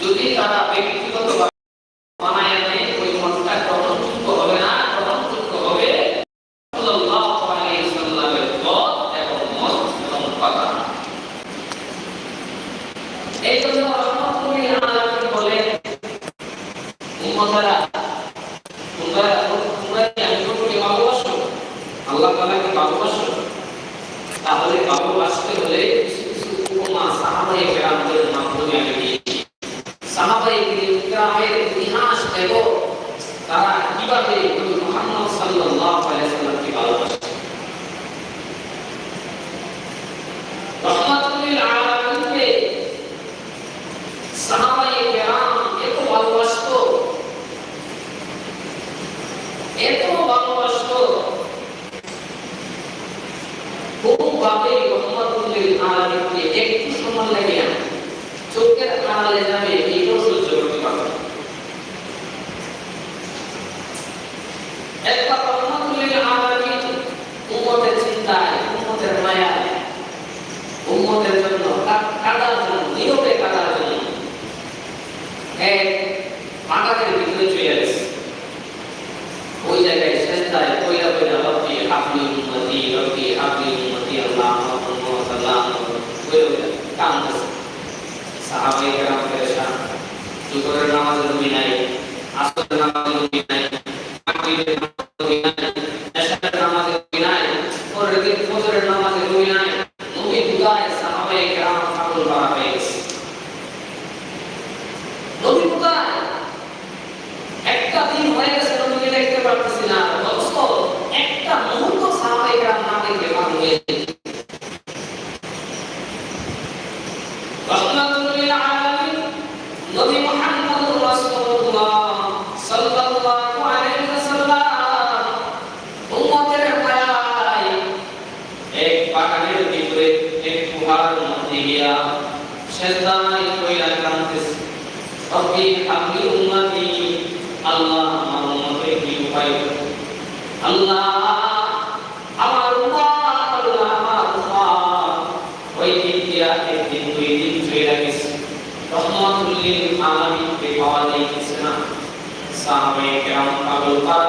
যদি তারা ব্যক্তিগতভাবে হয়ে ওঠে কাঁদতেছে সাহাবাই কেরাম পরেশান দুপুরের নামাজের রুমি নাই আসরের নামাজের রুমি নাই। পাহাড়ের ভিতরে এক গুহার মধ্যে গিয়া সেজদায় কইরা কাঁদতেছে। রব্বি হাবলি উম্মতি, আল্লাহ আমার উম্মতের কি উপায়? আল্লাহ আমার উম্মত আল্লাহ আমার উম্মত। ওই দিন দিয়া একদিন দুই দিন চলে গেছে। রহমাতুল্লিল আলামিন কে পাওয়া যাইতেছে না। সাহাবায়ে কেরাম পাগল পারা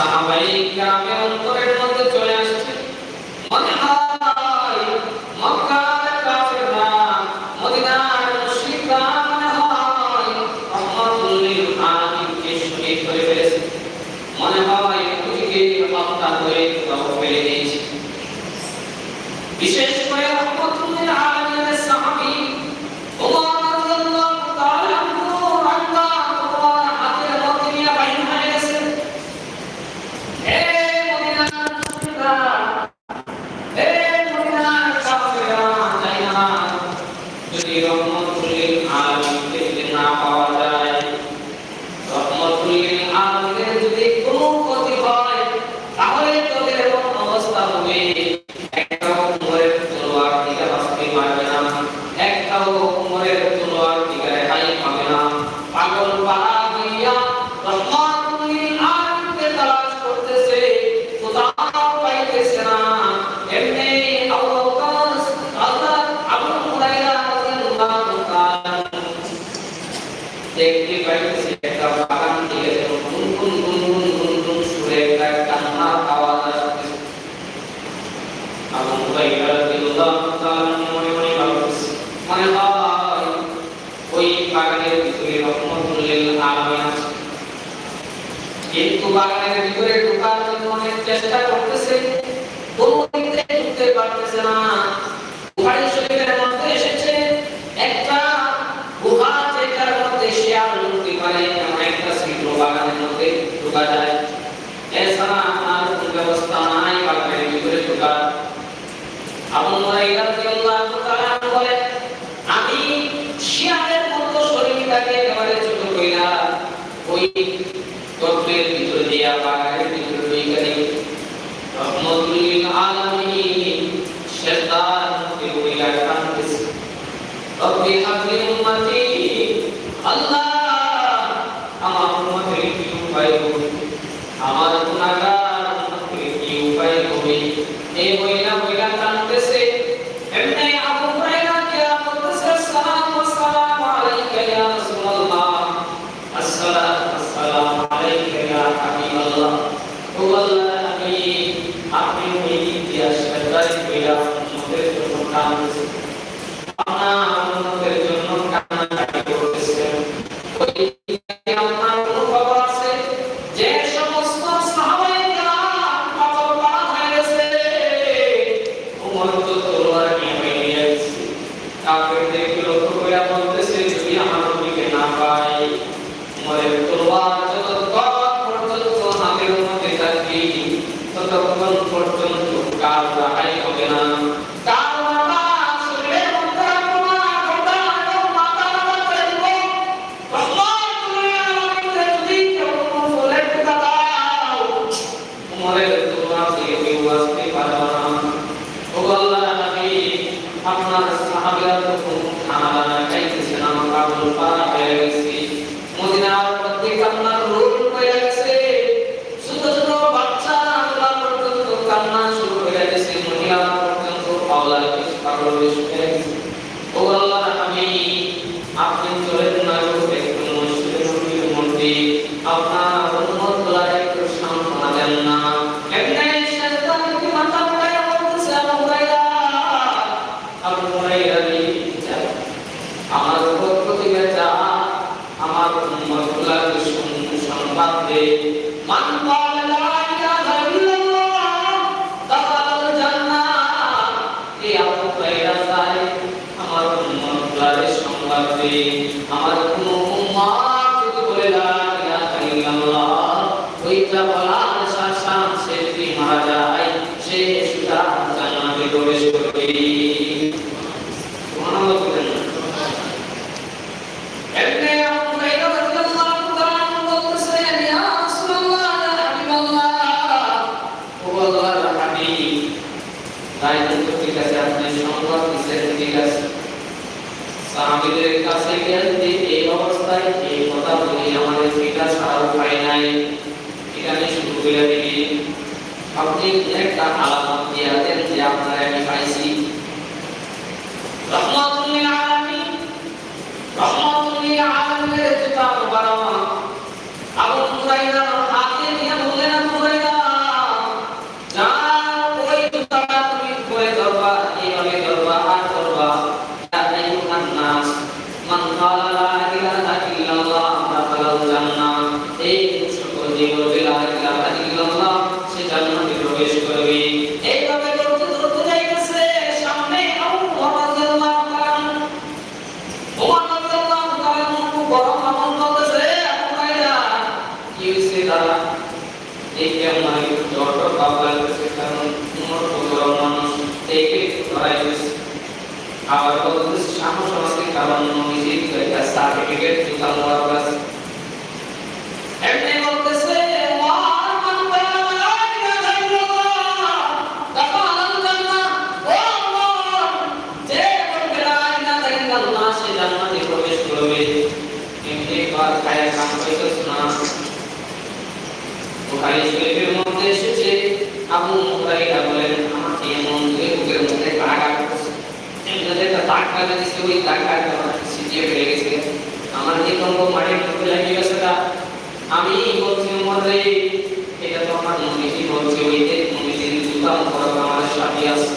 সাহাবাই গ্রামের অন্তরের মধ্যে চলে আসছে। মনে হয় ওই সাহাবিরা তখন খানা দানা খাইতেছেন আমার মদিনার প্রত্যেক আপনার রোজ হবে আমার আপনি একটা আলামত দিয়ে দেন যে আপনারা আমি পাইছি। রহমাতুল্লিল আলামিন রহমাতুল্লিল আলামিনের কিতাব বানাওয়া আবু কুরাইদার হাতে নিয়ে জড় বাবলাকে কারণ উমর বদর মানুষ থেকে ধরাইছে আবার কত সাহস আমাকে কারণ নিজে একটা সার্টিফিকেট দিতাম আমার কাছে কাছে সে ওই গেছে আমার যে কোনো মাঠে ঢুকে লাগিয়ে সেটা আমি বলছি মধ্যে এটা তো আমার নিজেই বলছে ওই যে নিজের দুটা আমার স্বামী আছে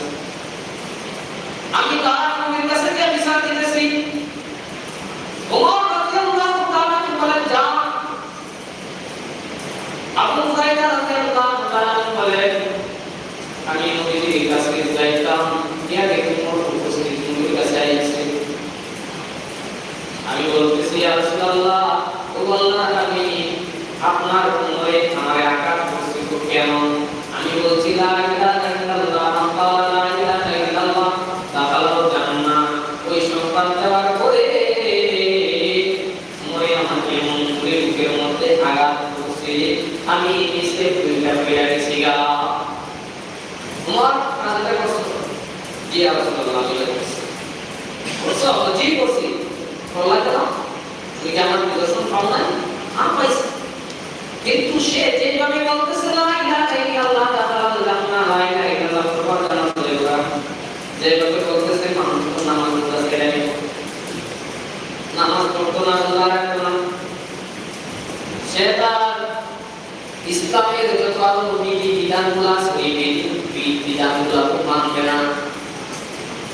আঘাত করছে। আমি এই স্টেপ দুইটা ফেরা গেছি গা। তোমার কাজটা করছ জি আলোচনা আমি করছ? জি করছি। ভালো লাগে তুমি কি আমার নিদর্শন পাও নাই আর পাইছি। কিন্তু সে যেভাবে বলতেছে না ইলাহা ইল্লাল্লাহ তাআলা জান্না লা ইলাহা ইল্লাল্লাহ সুবহানাহু ওয়া তাআলা যেভাবে বলতেছে, মানুষ নামাজ পড়তে নামাজ পড়তো না আল্লাহ রাখতো না। তার ইসলামের যত আরও বিধি, বিধানগুলো আছে ওই বিধি বিধানগুলো মানবে না।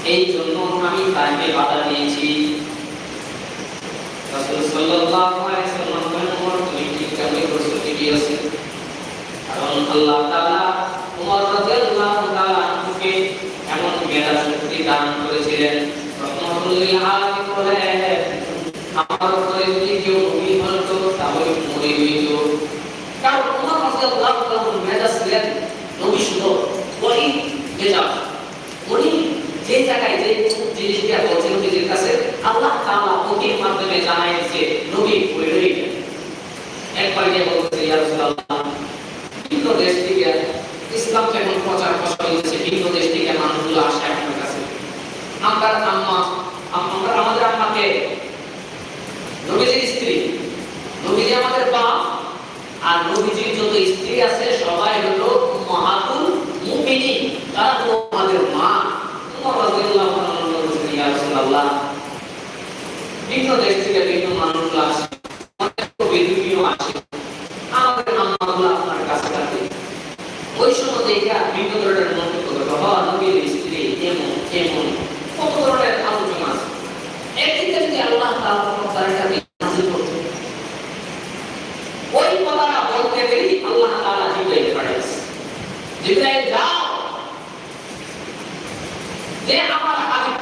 এই জন্য আমি তাকে বাধা দিয়েছি। রাসূল সাল্লাল্লাহু আলাইহি আছে কারণ আল্লাহ তাআলা ওমর রাদিয়াল্লাহু তাআলা আনহুকে এমন মেধা শক্তি দান করেছিলেন রহমাতুল্লিল আলামিন বলেন দেশ থেকে দেশ থেকে কাছে আমরা আমরা আমাদের আম্মাকে নবীজির স্ত্রী নবীজি আমাদের বাপ আর নবীজির যত স্ত্রী আছে সবাই হলো মহাতুল মুমিনিন তারা হলো আমাদের মা উমর রাদিয়াল্লাহু আনহু বলেছেন ইয়া রাসূলুল্লাহ ভিন্ন দেশ থেকে ভিন্ন মানুষগুলো আসে অনেক বেদুইনও আসে আমাদের আম্মাগুলো আপনার কাছে থাকে ওই সময় দেখা বিভিন্ন ধরনের মন্তব্য করবে বাবা নবীর স্ত্রী এমন এমন কত ধরনের আলোচনা আছে একদিকে যদি আল্লাহ তাআলা তার কাছে নাযিল করতে ওই কথাটা বলতে গেলেই আল্লাহ তাআলা জিব্রাইল পাঠাইছে জিব্রাইল যাও যে আমার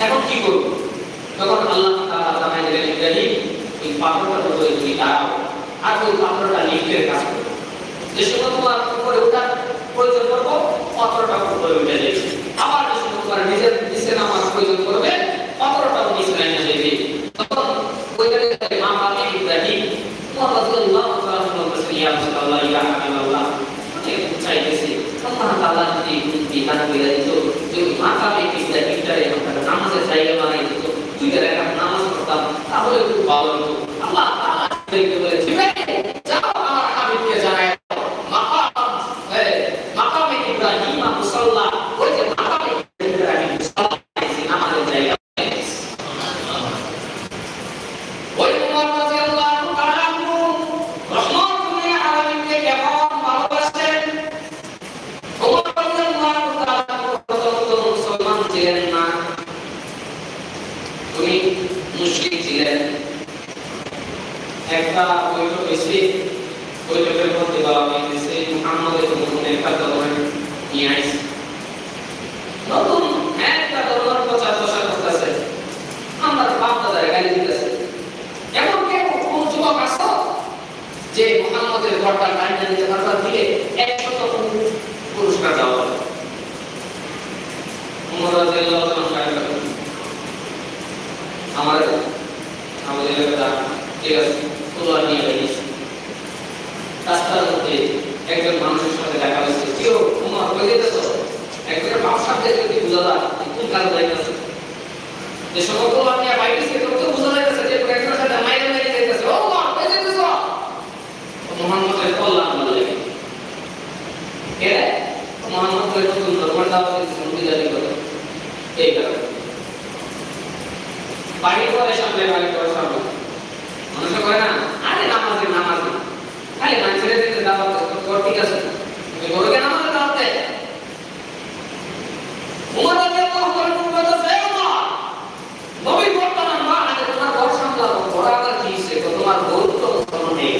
এখন কি করব? তখন আল্লাহ তাআলা জানাই দিলেন ইব্রাহিম, এই পাথরটার উপরে তুমি দাঁড়াও আর ওই পাথরটা লিফটের কাজ করো যে সময় তোমার উপরে ওঠার প্রয়োজন করব পাথরটা উপরে উঠে যাবে আবার যে সময় তোমার নিজের নিচে নামার প্রয়োজন করবে পাথরটাও নিচে নামে যাবে তখন ওইখানে মা বাবা ইব্রাহিম মুহাম্মদ সাল্লাল্লাহু আলাইহি ওয়াসাল্লাম বলেছেন ইয়া রাসূলুল্লাহ ইয়া হাবিবাল্লাহ অনেক চাইতেছি আল্লাহ তাআলা যদি বিধান করে দিত যে ওই মা বাবা ইব্রাহিমটারে আমরা নামাজের জায়গা বানাই দিত তুই একটা নামাজ পড়তাম তাহলে খুব ভালো হতো আল্লাহ তাআলা বলে জিব্রাইল যাও আমার হাবিবকে জানায় মাকাম হ্যাঁ মাকামে ইব্রাহিম মুসাল্লা ওই যে মাকামে ইব্রাহিম মুসাল্লা আমাদের জায়গা ওই উমর রাদিয়াল্লাহু তাআলা আনহু রহমাতুল্লাহ আলামিনকে কেমন ভালোবাসেন উমর রাদিয়াল্লাহু তাআলা প্রথমত মুসলমান ছিলেন না উনি মুশরিক ছিলেন একটা বৈঠক হয়েছে বৈঠকের মধ্যে বলা হয়েছে মুহাম্মদের নতুন একটা ধর্মের নিয়ে আইছে নতুন একটা ধর্মের প্রচার প্রসার করতেছে আমরা বাপ দাদার গালি দিতেছে এমন কেউ কোন যুবক আসো যে মুহাম্মদের ঘরটা গাড়িটা দিতে পারবা দিলে একশত পুরস্কার দেওয়া হবে উমর রাদিয়াল্লাহু তাআলা আমার আমাদের এলাকা ঠিক আছে তোলা নিয়ে বেরিয়েছে রাস্তার মধ্যে একজন মানুষের সাথে দেখা হয়েছে কেউ তোমার হয়ে যেতেছ একজনের বাপ সাথে যদি বোঝা কোন কাজ যাইতেছে যে সমস্ত আমি বাইরে থেকে তোকে বোঝা যাইতেছে যে একজনের সাথে মাইরে মাইরে যাইতেছে। ও বাপ হয়ে যেতেছ মোহাম্মদের কল্যাণ বলে কে? মোহাম্মদের নতুন ধর্মের দাওয়াত দিয়েছে নবী জাতি করে এই কারণে। বাড়ি করে সামনে বাড়ি করে সামনে। মানুষ করে না, আরে নামাজে নামাজে। খালি মানুষের দিতে দাওয়াত কর ঠিক আছে। তুমি বড়কে uma dor como.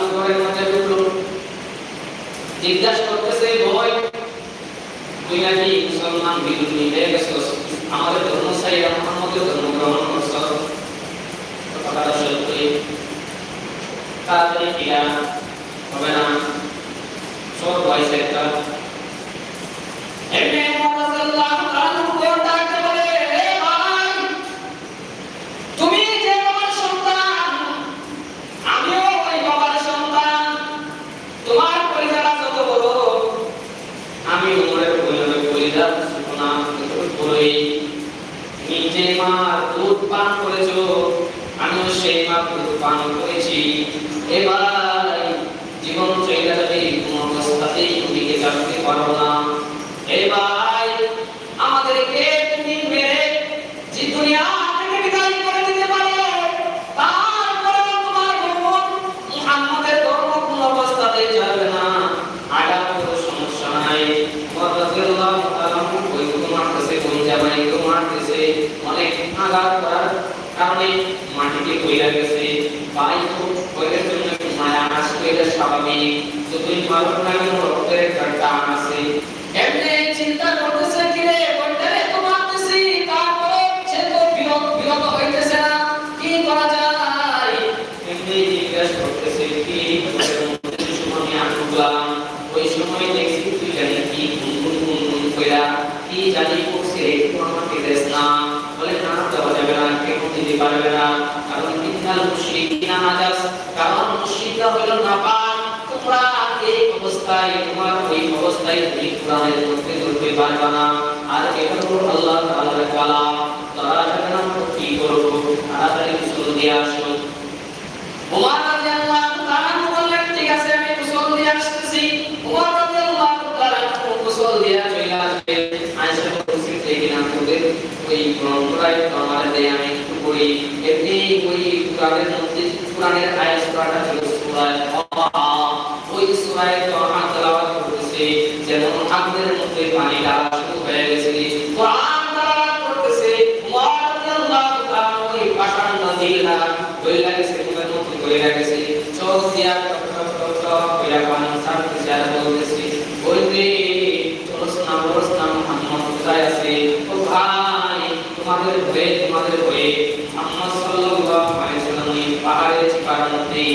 জিজ্ঞাসা করতেছে ভয় তুই নাকি মুসলমান, বিরোধী হয়ে গেছিস আমাদের ধর্ম সাইয়া মোহাম্মদের ধর্ম গ্রহণ করছ কথাটা সত্যি তাড়াতাড়ি কিনা হবে না? সব বয়স একটা এমনি ওমর রাদিয়াল্লাহু তাআলা কোন ডাকতে বলে হে ভাই তুমি যে বাবার সন্তান আমিও ওই বাবার সন্তান তোমার পরিচালনা যত বড় আমি উমরের পরিচালনা পরিচালনা সুপনা বড়ই নিজে মা দুধ পান করেছ আমিও সেই মা দুধ পান করেছি এবার জীবন চলে যাবে কোন অবস্থাতেই দিকে যাতে পারব না এবার আমাদেরকে তুমি মেরে যে দুনিয়া থেকে বিদায় করে দিতে পারো তারপরে তোমার বোন মুহাম্মাদের ধর্ম কোন অবস্থাতেই যাবে না আগাম কোনো সমস্যা নাই রাদিয়াল্লাহু তাআলা ওই তোমার কাছে কোন জামাই তোমার কাছে অনেক কারণে মাটিতে কইরা গেছে তো কইরার জন্য মায়া আসবে এটা স্বাভাবিক। যতই মারুক না কেন রক্তের একটা টান আছে। এমনি চিন্তা করতেছে কি রে বন্ডারে তো মারতেছি তারপরে সে তো বিরত বিরত হইতেছে না। কি করা যায়? এমনি জিজ্ঞাসা করতেছে কি তোদের মধ্যে যে সময় আনলাম ওই সময় দেখছি তুই জানি কি গুনগুন গুনগুন কইরা কি জানি করছে একটু আমাকে দেশ না দেওয়া যাবে না কেউ দিতে পারবে না। কারণ ইন্নাল মুশরিকিনা নাজাস। কারণ মুশরিকরা হলো নাপাক। তোমরা এই অবস্থায়, তোমার ওই অবস্থায় তুমি কোরআনের মধ্যে ধরতে পারবে না। আর এটা হলো আল্লাহ তাআলার কালাম তারা সেখানে আমরা কি করব তাড়াতাড়ি কুসল দিয়ে আসো। ওমর রাদিয়াল্লাহু তাআলা বললেন, ঠিক আছে, আমি কুসল দিয়ে আসতেছি। ওমর রাদিয়াল্লাহু তাআলা কুসল দিয়ে চলে আসবে, আয়েশা বলছে যে না তোদের ওই পরম্পরায় আমার দেয় আমি পড়ি এমনি ওই কোরআনের মধ্যে, কোরআনের আয়াত সূরাটা ছিল সূরা তাহা ওই সূরায় তাহা তেলাওয়াত করতেছে, যেমন আগুনের মধ্যে পানি ঢালা শুরু হয়ে গেছে। কোরআন তেলাওয়াত করতেছে রাদিয়াল্লাহু তাআলা ওই পাষাণ নদীরা ওই লাগেছে মুখের মধ্যে করে লাগেছে চোখ দিয়া টপ টপ টপ টপ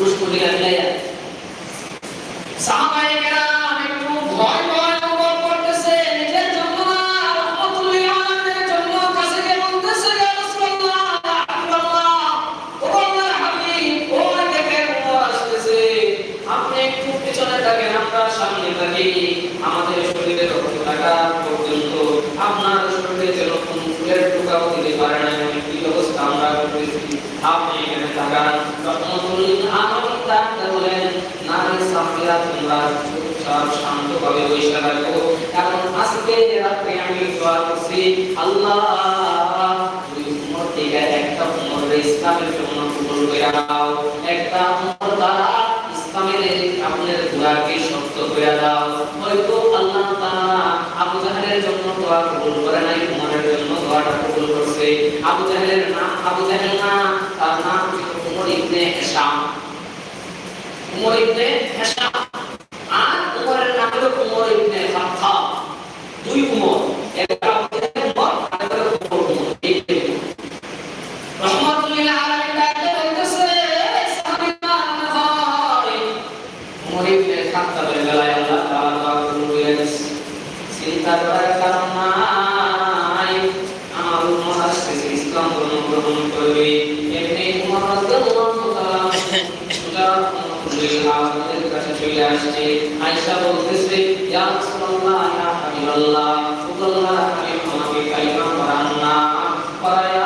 उसको तो लिया আল্লাহ শান্তভাবে বসে থাকো কারণ আজকে রাতে আমি দোয়া করছি, আল্লাহ একটা উমর ইসলামের জন্য কবুল করে দাও একটা উমর দ্বারা ইসলামের আপনার দোয়াকে শক্ত করে দাও হয়তো আল্লাহ তাআলা আবু জাহেলের জন্য দোয়া কবুল করে নাই, উমরের জন্য দোয়াটা কবুল করছে। আবু জাহেলের নাম আবু জাহেল না, তার নাম উমর ইবনে হেসাম উমর ইবনে হেসাম এগিয়ে আসছে। আয়েশা বলতেছে ইয়া রাসূলুল্লাহ ইয়া হাবিবাল্লাহ আল্লাহ আমাকে কালিমা পড়ান না। পড়ায়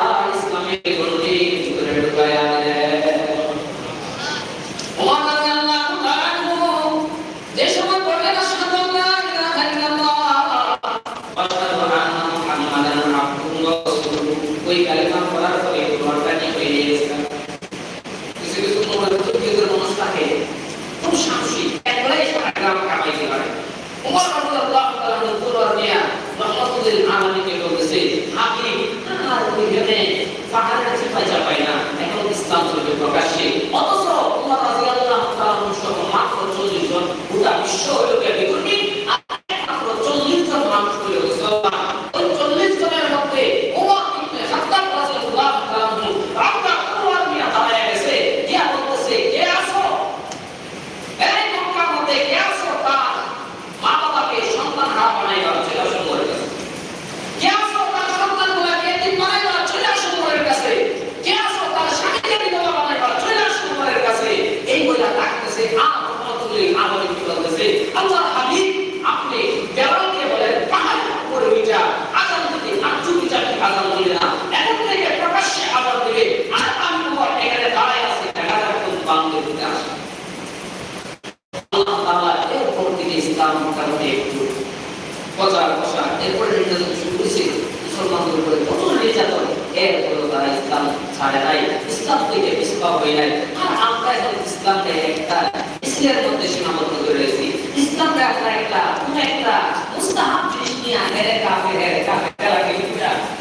মোটামুটি একটু প্রচার প্রসার এরপরে নির্যাতন শুরু হয়েছে মুসলমানদের উপরে কত নির্যাতন এরপরে তারা ইসলাম ছাড়ে নাই ইসলাম থেকে পিসপা হয়ে নাই আর আমরা এখন ইসলামকে একটা ইসলামের মধ্যে সীমাবদ্ধ করে রয়েছি ইসলামকে আমরা একটা কোন একটা মুস্তাহাব জিনিস নিয়ে হেরে কাপে হেরে কাপে লাগে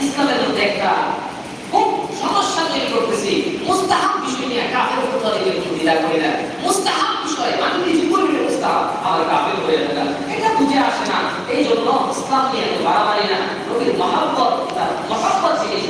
ইসলামের মধ্যে একটা খুব সমস্যা তৈরি করতেছি মুস্তাহাব বিষয় নিয়ে কাপের উপর তাদের দ্বিধা করি না মুস্তাহাব বিষয়, আমি এই জন্য ইসলামকে বাড়াবাড়ি না নবীর মহাব্বত মহাব্বত জিনিস।